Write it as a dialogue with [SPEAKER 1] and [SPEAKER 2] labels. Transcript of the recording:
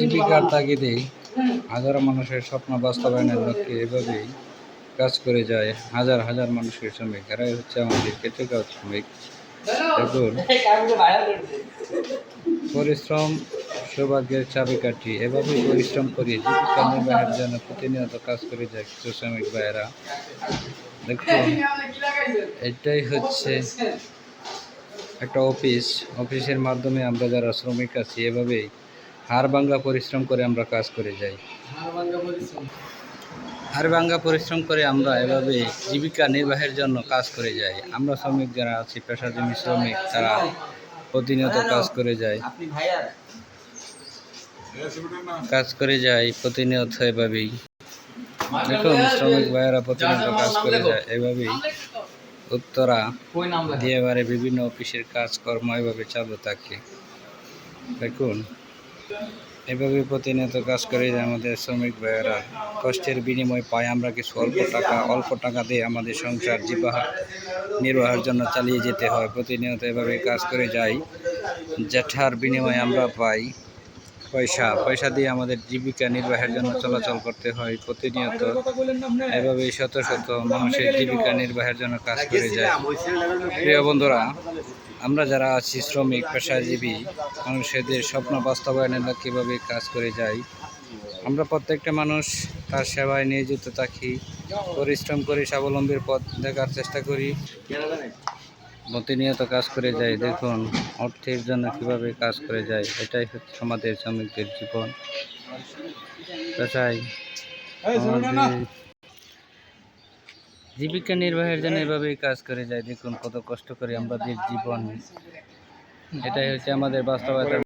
[SPEAKER 1] জীবিকার
[SPEAKER 2] ভালো না।
[SPEAKER 1] তাগিদে
[SPEAKER 2] হুম।
[SPEAKER 1] মানুষের স্বপ্ন বাস্তবায়নের লক্ষ্যে এভাবেই কাজ করে যায় হাজার হাজার মানুষের শ্রমিক এরাই হচ্ছে আমাদের কেটেকাও শ্রমিক দেখুন পরিশ্রম সৌভাগ্যের চাবিকাঠি এভাবেই পরিশ্রম করে জীবিকা নির্বাহের জন্য প্রতিনিয়ত কাজ করে যায় কিছু শ্রমিক ভাইয়েরা দেখুন এটাই হচ্ছে একটা অফিস, অফিসের মাধ্যমে আমরা যারা শ্রমিক আছি, এভাবেই হাড় ভাঙ্গা পরিশ্রম করে আমরা কাজ করে যাই। হাড় ভাঙ্গা পরিশ্রম করে আমরা এভাবে জীবিকা নির্বাহের জন্য কাজ করে যাই। আমরা শ্রমিক যারা আছি, পেশাজীবী শ্রমিক, তারা প্রতিনিয়ত কাজ করে যায় কাজ করে যায় প্রতিনিয়ত এভাবেই। দেখুন, শ্রমিক ভাইয়েরা প্রতিনিয়ত কাজ করে যায়, এভাবেই। উত্তরা
[SPEAKER 2] কই
[SPEAKER 1] দিয়ে এবারে বিভিন্ন অফিসের কাজকর্ম এভাবে চালু থাকে। দেখুন এভাবে প্রতিনিয়ত কাজ করে আমাদের শ্রমিক ভাইয়েরা কষ্টের বিনিময় পায় আমরা কিছু অল্প টাকা অল্প টাকা দিয়ে আমাদের সংসার জীবাহ নির্বাহের জন্য চালিয়ে যেতে হয়। প্রতিনিয়ত এভাবে কাজ করে যাই জ্যাঠার বিনিময়ে আমরা পাই। পয়সা পয়সা দিয়ে আমাদের জীবিকা নির্বাহের জন্য চলাচল করতে হয় প্রতিনিয়ত। এভাবে শত শত মানুষের জীবিকা নির্বাহের জন্য কাজ করে যায়। প্রিয় বন্ধুরা, আমরা যারা আছি শ্রমিক, পেশাজীবী, মানুষদের স্বপ্ন বাস্তবায়নের কীভাবে কাজ করে যাই, আমরা প্রত্যেকটা মানুষ তার সেবায় নিয়োজিত থাকি, পরিশ্রম করি, স্বাবলম্বীর পথ দেখার চেষ্টা করি। প্রতিনিয়ত কাজ করে যায়। দেখুন অর্থের জন্য কীভাবে কাজ করে যায় এটাই হচ্ছে আমাদের শ্রমিকদের জীবন। পেশায় জীবিকা নির্বাহের জন্য এভাবেই কাজ করে যায়। দেখুন কত কষ্ট করে আমাদের জীবন। এটাই হচ্ছে আমাদের বাস্তবতার